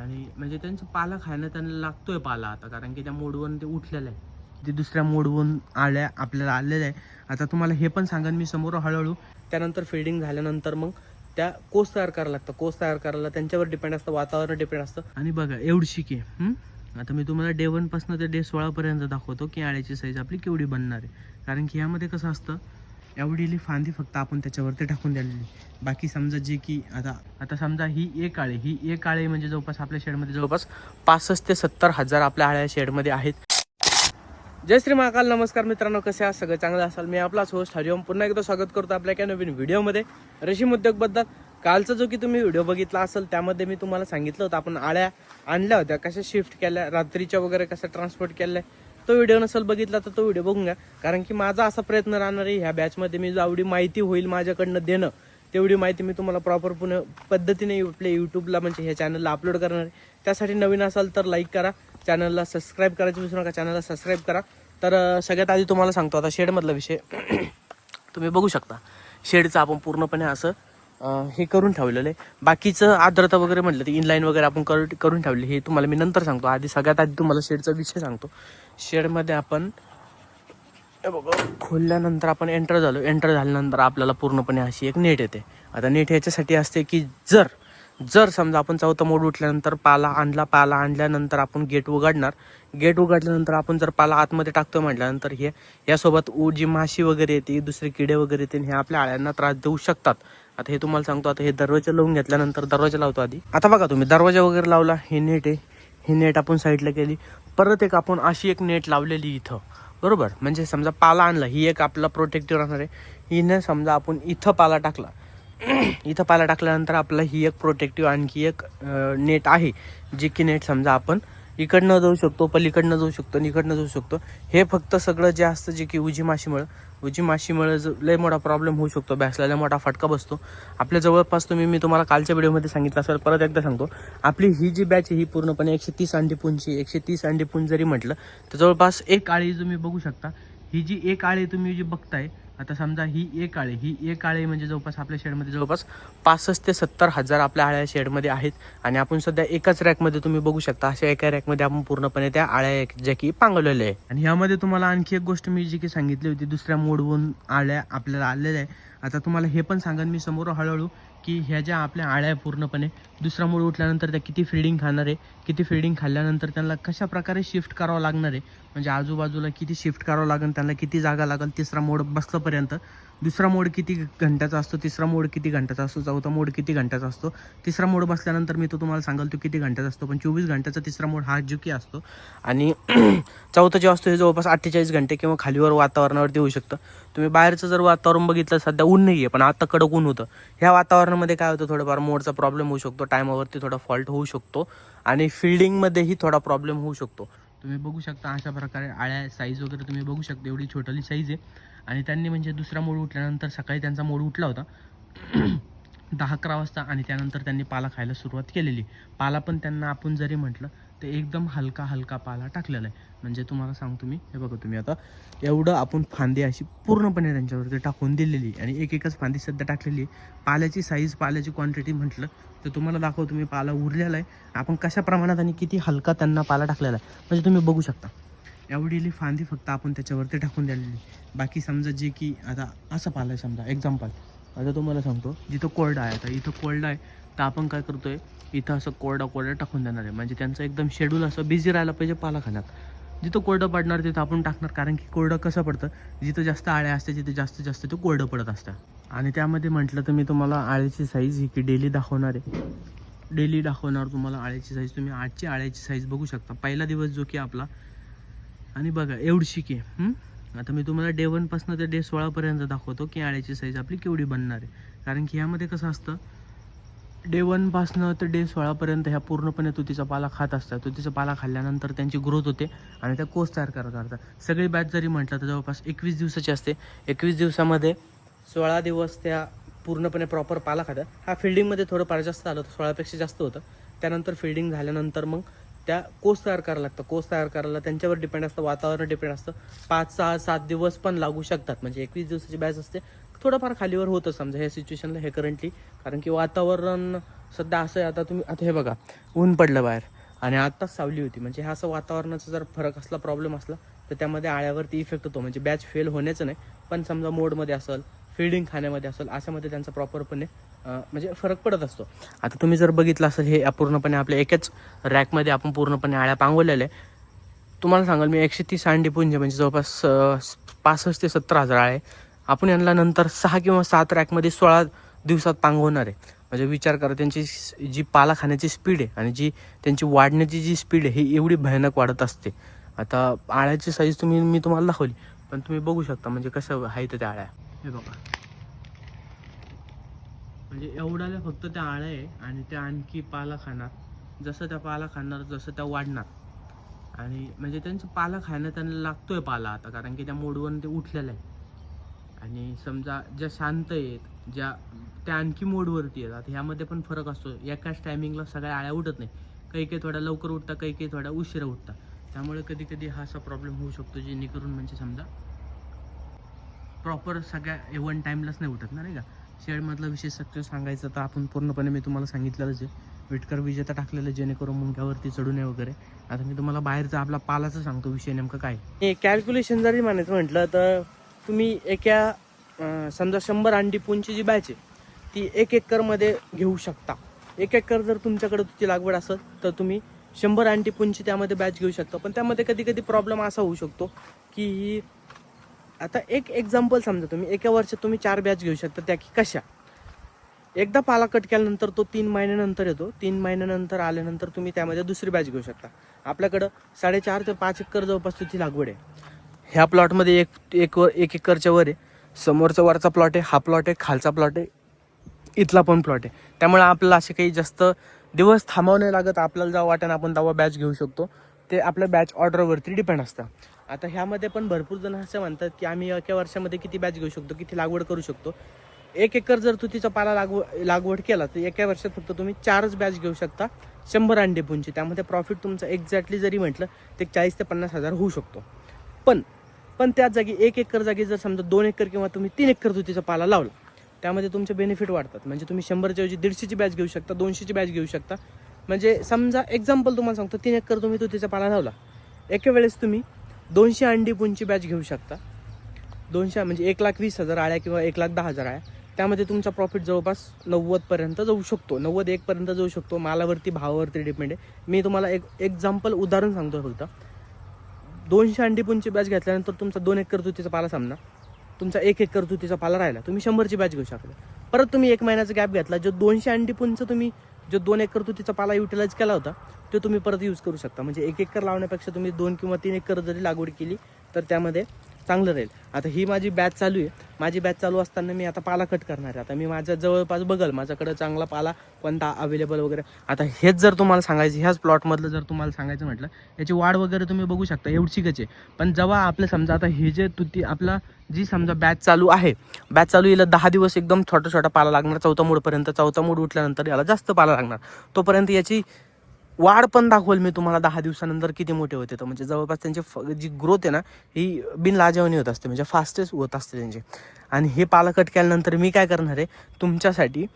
आणि म्हणजे त्यांचं पाला खायला त्यांना लागतोय पाला आता कारण की त्या मोडवरून ते उठलेलं आहे ते दुसऱ्या मोडवरून आल्या आपल्याला आलेलं आहे आता तुम्हाला हे पण सांगेन मी समोर हळूहळू. त्यानंतर फिल्डिंग झाल्यानंतर मग त्या कोस तयार करायला लागतं. कोस तयार करायला त्यांच्यावर डिपेंड असतं वातावरण डिपेंड असतं. आणि बघा एवढी की आता मी तुम्हाला डे वनपासनं ते डे सोळापर्यंत दाखवतो की आळ्याची साईज आपली केवढी बनणार आहे. कारण की यामध्ये कसं असतं एवढीली फांदी फक्त आपण त्याच्यावरती टाकून द्यालेली बाकी समजा जे की आता आता समजा ही एक आळे ही एक आळे म्हणजे जवळपास आपल्या शेडमध्ये जवळपास पासष्ट ते सत्तर हजार आपल्या आळ्या शेडमध्ये आहेत. जय श्री महाकाल नमस्कार मित्रांनो कसे आहात सगळं? चांगलं असाल? मी आपलाच होस्ट हरिओम. पुन्हा एकदा स्वागत करतो आपल्या एका नवीन व्हिडिओमध्ये. रेशीम उद्योगबद्दल कालचा जो की तुम्ही व्हिडिओ बघितला असेल त्यामध्ये मी तुम्हाला सांगितलं होतं आपण आळ्या आणल्या होत्या. कशा शिफ्ट केल्या रात्रीच्या वगैरे कशा ट्रान्सपोर्ट केल्या तो व्हिडिओ नसेल बघितला तर तो व्हिडिओ बघून घ्या. कारण की माझा असा प्रयत्न राहणार आहे ह्या बॅचमध्ये मी जेवढी माहिती होईल माझ्याकडनं देणं तेवढी माहिती मी तुम्हाला प्रॉपर पुणे पद्धतीने आपल्या यूट्यूबला म्हणजे ह्या चॅनलला अपलोड करणार आहे. त्यासाठी नवीन असाल तर लाईक करा. चॅनलला सबस्क्राईब करायचं विसरू नका. चॅनलला सबस्क्राईब करा. तर सगळ्यात आधी तुम्हाला सांगतो आता शेडमधला विषय. तुम्ही बघू शकता. शेडचं आपण पूर्णपणे असं हे करून ठेवलेलं आहे. बाकीचं आर्द्रता वगैरे म्हटलं ते इनलाईन वगैरे आपण करू करून ठेवले हे तुम्हाला मी नंतर सांगतो. आधी सगळ्यात आधी तुम्हाला शेडचा विषय सांगतो. शेडमध्ये आपण बघा खोलल्यानंतर आपण एंटर झालो. एंटर झाल्यानंतर आपल्याला पूर्णपणे अशी एक नेट येते. आता नेट याच्यासाठी असते की जर जर समजा आपण चौथा मोड उठल्यानंतर पाला आणला पाला आणल्यानंतर आपण गेट उघडणार. गेट उघडल्यानंतर आपण जर पाला आतमध्ये टाकतो म्हटल्यानंतर हे यासोबत ऊ जी माशी वगैरे येते दुसरे किडे वगैरे येते हे आपल्या आळ्यांना त्रास देऊ शकतात. आता हे तुम्हाला सांगतो आता हे दरवाजा लावून घेतल्यानंतर दरवाजा लावतो आधी. आता बघा तुम्ही दरवाजा वगैरे लावला हे नेट आहे. ही नेट आपण साईडला केली. परत एक आपण अशी एक नेट लावलेली इथं. बरोबर? म्हणजे समजा पाला आणला ही एक आपला प्रोटेक्टिव्ह राहणार आहे. हिने समजा आपण इथं पाला टाकला. इथं पाला टाकल्यानंतर आपला ही एक प्रोटेक्टिव्ह आणखी एक नेट आहे जी की नेट समजा आपण इकडनं जाऊ शकतो पलीकडनं जाऊ शकतो आणि इकडनं जाऊ शकतो. हे फक्त सगळं जे असतं जे की उजी माशीमुळं उजी माशीमुळे लय मोठा प्रॉब्लेम होऊ शकतो. बॅसला लय मोठा फटका बसतो. आपल्या जवळपास तुम्ही मी तुम्हाला कालच्या व्हिडिओमध्ये सांगितलं असेल परत एकदा सांगतो. आपली ही जी बॅच आहे ही पूर्णपणे एकशे तीस अंडीपूंची एकशे तीस अंडीपून जरी म्हटलं तर जवळपास एक आळी तुम्ही बघू शकता. ही जी एक आळी तुम्ही जी बघताय आता समजा ही एक आळे ही एक आळे म्हणजे जवळपास आपल्या शेडमध्ये जवळपास पासष्ट ते सत्तर हजार आपल्या आळ्या शेडमध्ये आहेत. आणि आपण सध्या एकाच रॅकमध्ये तुम्ही बघू शकता अशा एका रॅकमध्ये आपण पूर्णपणे त्या आळ्या ज्या की पांगवलेल्या आहे आणि ह्यामध्ये तुम्हाला आणखी एक गोष्ट मी जी की सांगितली होती दुसऱ्या मोडवरून आळ्या आपल्याला आलेल्या आहे आता तुम्हाला हे पण सांगेन मी समोर हळूहळू की ह्या ज्या आपल्या आळ्या पूर्णपणे दुसरा मूळ उठल्यानंतर त्या किती फिडिंग खाणार आहे किती फिडिंग खाल्ल्यानंतर त्यांना कशा प्रकारे शिफ्ट करावं लागणार आहे म्हणजे आजूबाजूला किती शिफ्ट करावं लागेल त्यांना किती जागा लागेल तिसरा मोड बसल्यापर्यंत दुसरा मोड किती घंट्याचा असतो तिसरा मोड किती घंट्याचा असतो चौथा मोड किती घंट्याचा असतो. तिसरा मोड बसल्यानंतर मी तो तुम्हाला सांगाल तो किती घंट्याचा असतो. पण चोवीस घंट्याचा तिसरा मोड हा जुकी असतो. आणि चौथा जो असतो हे जवळपास अठ्ठेचाळीस घंटे किंवा खालीवर वातावरणावरती होऊ शकतं. तुम्ही बाहेरचं जर वातावरण बघितलं सध्या ऊन नाही आहे पण आता कडक ऊन होतं. ह्या वातावरणामध्ये काय होतं थोडंफार मोडचा प्रॉब्लेम होऊ शकतो टायमावरती थोडा फॉल्ट होऊ शकतो. आणि फिल्डिंगमध्येही थोडा प्रॉब्लेम होऊ शकतो. तुम्ही बघू शकता अशा प्रकारे आळ्या साईज वगैरे तुम्ही बघू शकता एवढी छोटली साईज आहे. आणि त्यांनी म्हणजे दुसरा मोड उठल्यानंतर सकाळी त्यांचा मोड उठला होता. दहा अकरा वाजता आणि त्यानंतर त्यांनी पाला खायला सुरुवात केलेली. पाला पण त्यांना आपण जरी म्हटलं तर एकदम हलका हलका पाला टाकलेला आहे. म्हणजे तुम्हाला सांगतो मी. हे बघा तुम्ही आता. एवढं आपण फांदी अशी पूर्णपणे त्यांच्यावरती टाकून दिलेली आहे. आणि एक एकच फांदी सध्या टाकलेली आहे. पाल्याची साईज पाल्याची क्वांटिटी म्हटलं तर तुम्हाला दाखवतो मी पाला उरलेला आहे. आपण कशा प्रमाणात आणि किती हलका त्यांना पाला टाकलेला आहे. म्हणजे तुम्ही बघू शकता. एवढीली फांदी फक्त आपण त्याच्यावरती टाकून दिलेली बाकी समजा जे की आता असं पाला आहे समजा. एक्झाम्पल आता तुम्हाला सांगतो. जिथं कोरडा आहे आता इथं कोरडा आहे तर आपण काय करतोय इथं असं कोरडा कोरडा टाकून देणार आहे. म्हणजे त्यांचं एकदम शेड्यूल असं बिझी राहायला पाहिजे पाला खाण्यात जिथं कोरडं पडणार तिथं आपण टाकणार कारण की कोरडं कसं पडतं? जिथं जास्त आळ्या असते तिथे जास्तीत जास्त ते कोरडं पडत असतं. आणि त्यामध्ये म्हटलं तर मी तुम्हाला आळ्याची साईज ही की डेली दाखवणार आहे. डेली दाखवणार तुम्हाला आळ्याची साईज तुम्ही आजची आळ्याची साईज बघू शकता. पहिला दिवस जो की आपला. आणि बघा एवढी की आता मी तुम्हाला डे वनपासून ते डे सोळापर्यंत दाखवतो की आळ्याची साईज आपली केवढी बनणार आहे. कारण की ह्यामध्ये कसं असतं? डे वनपासनं तर डे सोळापर्यंत ह्या पूर्णपणे तुतीचा पाला खात असतात. तुतीचा पाला खाल्ल्यानंतर त्यांची ग्रोथ होते आणि त्या कोस तयार करत असतात सगळी बॅच जरी म्हटलं तर जवळपास एकवीस दिवसाची असते. एकवीस दिवसामध्ये सोळा दिवस त्या पूर्णपणे प्रॉपर पाला खातात. हा फिल्डिंगमध्ये थोडंफार जास्त आलं होतं सोळापेक्षा जास्त होतं. त्यानंतर फिल्डिंग झाल्यानंतर मग त्या कोस तयार करायला लागतं. कोस तयार करायला त्यांच्यावर डिपेंड असतं. वातावरण डिपेंड असतं. पाच सहा सात दिवस पण लागू शकतात. म्हणजे एकवीस दिवसाची बॅच असते. थोडंफार खालीवर होतं समजा ह्या सिच्युएशनला हे करंटली कारण की वातावरण सध्या असं आहे आता तुम्ही आता हे बघा ऊन पडलं बाहेर. आणि आत्ताच सावली होती. म्हणजे हा असं वातावरणाचा जर फरक असला प्रॉब्लेम असला तर त्यामध्ये आळ्यावरती इफेक्ट होतो. म्हणजे बॅच फेल होण्याचं नाही पण समजा मोडमध्ये असेल फिडिंग खाण्यामध्ये असेल अशामध्ये त्यांचा प्रॉपरपणे म्हणजे फरक पडत असतो. आता तुम्ही जर बघितलं असेल हे पूर्णपणे आपल्या एकाच रॅकमध्ये आपण पूर्णपणे आळ्या पांगवलेल्या आहे. तुम्हाला सांगाल मी एकशे तीस अंडी पुंजे म्हणजे जवळपास पासष्ट ते सत्तर हजार आहे आपण यांना नंतर सहा किंवा सात रॅकमध्ये सोळा दिवसात पांगवणार आहे. म्हणजे विचार करा त्यांची जी पाला खाण्याची स्पीड आहे आणि जी त्यांची वाढण्याची जी स्पीड आहे ही एवढी भयानक वाढत असते. आता आळ्याची साईज तुम्ही मी तुम्हाला दाखवली पण तुम्ही बघू शकता म्हणजे कसं आहे त्या आळ्या. हे बघा. म्हणजे एवढ्याला फक्त त्या आळ्या आहे आणि त्या आणखी पाला खाणार जसं त्या पाला खाणार जसं त्या वाढणार. आणि म्हणजे त्यांचं पाला खाणं त्यांना लागतोय पाला आता कारण की त्या मोडवरून ते उठलेलं आहे. आणि समजा ज्या शांत आहेत ज्या त्या आणखी मोडवरती आहेत आता ह्यामध्ये पण फरक असतो. एकाच टायमिंगला सगळ्या आळ्या उठत नाही. काही काही थोड्या लवकर उठता काही काही थोड्या उशिरा उठतात त्यामुळे कधी कधी हा असा प्रॉब्लेम होऊ शकतो जेणेकरून म्हणजे समजा प्रॉपर सगळ्या वन टाईमलाच नाही उठत ना नाही का? शेडमधला विशेष सत्य सांगायचं तर आपण पूर्णपणे मी तुम्हाला सांगितलेलंच आहे. विटकर विजेता टाकलेलं जेणेकरून मुंग्यावरती चढू नये वगैरे. आता मी तुम्हाला बाहेरचा आपला पालाचं सांगतो विषय नेमकं काय कॅल्क्युलेशन जरी म्हणायचं म्हटलं तर तुम्ही एका समजा शंभर अंडी पुंची जी बॅच आहे ती एक एकरमध्ये घेऊ शकता. एक एकर जर तुमच्याकडे तुझी लागवड असेल तर तुम्ही शंभर अंडी पुंची त्यामध्ये बॅच घेऊ शकता. पण त्यामध्ये कधी कधी प्रॉब्लेम असा होऊ शकतो की आता एक एक्झाम्पल समजा तुम्ही एका वर्षात तुम्ही चार बॅच घेऊ शकता त्या की कशा? एकदा पाला कट केल्यानंतर तो तीन महिन्यानंतर येतो तीन महिन्यानंतर आल्यानंतर तुम्ही त्यामध्ये दुसरी बॅच घेऊ शकता. आपल्याकडं साडेचार ते पाच एकर जवळपास तुझी लागवड आहे. ह्या प्लॉटमध्ये एक एक वर एक एकरच्या वर आहे. समोरचा वरचा प्लॉट आहे हा प्लॉट आहे खालचा प्लॉट आहे इथला पण प्लॉट आहे. त्यामुळे आपल्याला असे काही जास्त दिवस थांबावं नाही लागत. आपल्याला जेव्हा वाटेन आपण तेव्हा बॅच घेऊ शकतो. ते आपल्या बॅच ऑर्डरवरती डिपेंड असतं. आता ह्यामध्ये पण भरपूर जण असं म्हणतात की आम्ही एका वर्षामध्ये किती बॅच घेऊ शकतो किती लागवड करू शकतो. एक एकर जर तुतीचा पाला लागव लागवड केला तर एका वर्षात फक्त तुम्ही चारच बॅच घेऊ शकता शंभर अंडे पुंची त्यामध्ये प्रॉफिट तुमचं एक्झॅक्टली जरी म्हटलं ते चाळीस ते पन्नास हजार होऊ शकतो. पण पण त्याच जागी एक एकर जागी जर समजा दोन एकर किंवा तुम्ही तीन एकर तुतीचा पाला लावला त्यामध्ये तुमचे बेनिफिट वाढतात. म्हणजे तुम्ही शंभरच्या ऐवजी दीडशेची बॅच घेऊ शकता दोनशेची बॅच घेऊ शकता. म्हणजे समजा एक्झाम्पल तुम्हाला सांगतो तीन एकर तुम्ही तुतीचा पाला लावला. एका वेळेस तुम्ही दोनशे अंडी पुंची बॅच घेऊ शकता. दोनशे म्हणजे एक लाख वीस हजार आळ्या किंवा एक लाख दहा हजार आळ्या. त्यामध्ये तुमचा प्रॉफिट जवळपास नव्वदपर्यंत जाऊ शकतो. नव्वद एकपर्यंत जाऊ शकतो. मालावरती भावावरती डिपेंड आहे. मी तुम्हाला एक एक्झाम्पल उदाहरण सांगतो फक्त. दोनशे अंडी पुंची बॅच घेतल्यानंतर तुमचा दोन एकर तुतीचा पाला सामना तुमचा एक एकर तुतीचा पाला राहिला. तुम्ही शंभरची बॅच घेऊ शकता परत तुम्ही एक महिन्याचा गॅप घेतला. जो दोनशे अंडीपुंचं तुम्ही जो दोन एकर तुतीचा पाला युटिलाइज केला होता तो तुम्ही परत यूज करू शकता. म्हणजे एक एकर लावण्यापेक्षा तुम्ही दोन किंवा तीन एकर जरी लागवड केली तर त्यामध्ये चांगलं राहील. आता ही माझी बॅच चालू आहे. माझी बॅच चालू असताना मी आता पाला कट करणार आहे. आता मी माझ्या जवळपास बघल माझ्याकडं चांगला पाला कोणता अवेलेबल वगैरे. आता हेच जर तुम्हाला सांगायचं ह्याच प्लॉटमधलं जर तुम्हाला सांगायचं म्हटलं याची वाढ वगैरे तुम्ही बघू शकता एवढीच आहे. पण जेव्हा आपलं समजा आता हे जे तुती आपला जी समजा बॅच चालू आहे बॅच चालू याला दहा दिवस एकदम छोटा छोटा पाला लागणार चौथा मूडपर्यंत चौथा मूड उठल्यानंतर याला जास्त पाला लागणार. तोपर्यंत याची वाढ पण दाखवेल मी तुम्हाला दहा दिवसानंतर किती मोठे होते तर म्हणजे जवळपास त्यांची फ जी ग्रोथ आहे ना ही बिनलाजवानी होत असते. म्हणजे फास्टेस्ट होत असते त्यांची. आणि हे पाला कट केल्यानंतर मी काय करणार आहे तुमच्यासाठी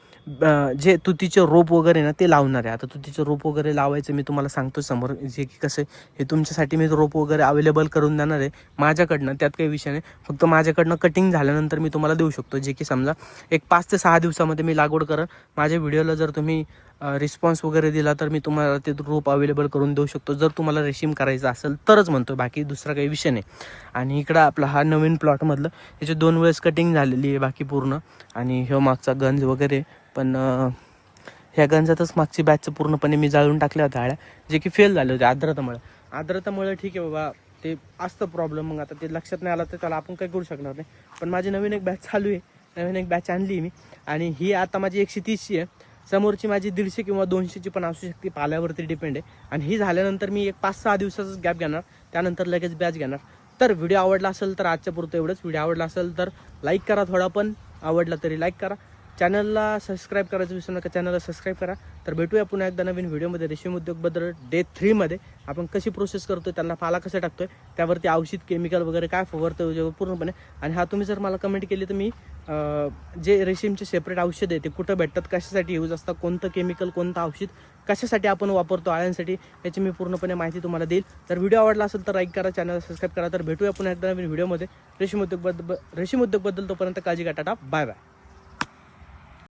जे तुतीचे रोप वगैरे ना ते लावणार आहे. आता तुतीचे रोप वगैरे लावायचं मी तुम्हाला सांगतो समोर. जे की कसं आहे, हे तुमच्यासाठी मी रोप वगैरे अवेलेबल करून देणार आहे. माझ्याकडनं त्यात काही विषय नाही. फक्त माझ्याकडनं कटिंग झाल्यानंतर मी तुम्हाला देऊ शकतो. जे की समजा एक पाच ते सहा दिवसामध्ये मी लागवड करेन माझ्या व्हिडिओला जर तुम्ही रिस्पॉन्स वगैरे दिला तर मी तुम्हाला ते रोप अवेलेबल करून देऊ शकतो. जर तुम्हाला रेशीम करायचं असेल तरच म्हणतो बाकी दुसरा काही विषय नाही. आणि इकडं आपला हा नवीन प्लॉटमधलं याचे दोन वेळेस कटिंग झालेली आहे बाकी पूर्ण. आणि ह्यो मागचा गंज वगैरे पण ह्या गंजातच मागची बॅचचं पूर्णपणे मी जाळून टाकल्या होत्या आळ्या जे की फेल झाले होते आर्द्रतामुळे. आर्द्रतामुळे ठीक आहे बाबा ते असतं प्रॉब्लेम मग आता ते लक्षात नाही आलं तर त्याला आपण काही करू शकणार नाही. पण माझी नवीन एक बॅच चालू आहे. नवीन एक बॅच आणली मी. आणि ही आता माझी एकशे तीसची आहे. समोरची माझी दीडशे किंवा दोनशेची पण असू शकते पाल्यावरती डिपेंड आहे. आणि ही झाल्यानंतर मी एक पाच सहा दिवसाचाच गॅप घेणार त्यानंतर लगेच बॅच घेणार. तर व्हिडिओ आवडला असेल तर आजच्या पुरतं एवढंच. व्हिडिओ आवडला असेल तर लाईक करा थोडा पण. आवडला तरी लाईक करा. चॅनलला सबस्क्राईब करायचं विसरू नका चॅनलला सबस्क्राईब करा. तर भेटूया पुन्हा एकदा नवीन व्हिडिओमध्ये. रेशीम उद्योगबद्दल डे थ्रीमध्ये आपण कशी प्रोसेस करतो त्यांना पाला कसं टाकतोय त्यावरती औषध केमिकल वगैरे काय फवारतोय वगैरे पूर्णपणे. आणि हा तुम्ही जर मला कमेंट केली तर मी जे रेशीमचे सेपरेट औषध आहे ते कुठं भेटतात कशासाठी यूज असतात कोणतं केमिकल कोणतं औषध कशासाठी आपण वापरतो आळ्यांसाठी याची मी पूर्णपणे माहिती तुम्हाला देईल. तर व्हिडिओ आवडला असेल तर लाईक करा चॅनल सबस्क्राईब करा. तर भेटूया पुन्हा एकदा नवीन व्हिडिओमध्ये. रेशीम उद्योगबद्दल रेशीम उद्योगबद्दल तोपर्यंत काळजी घ्या टाटा. Bye bye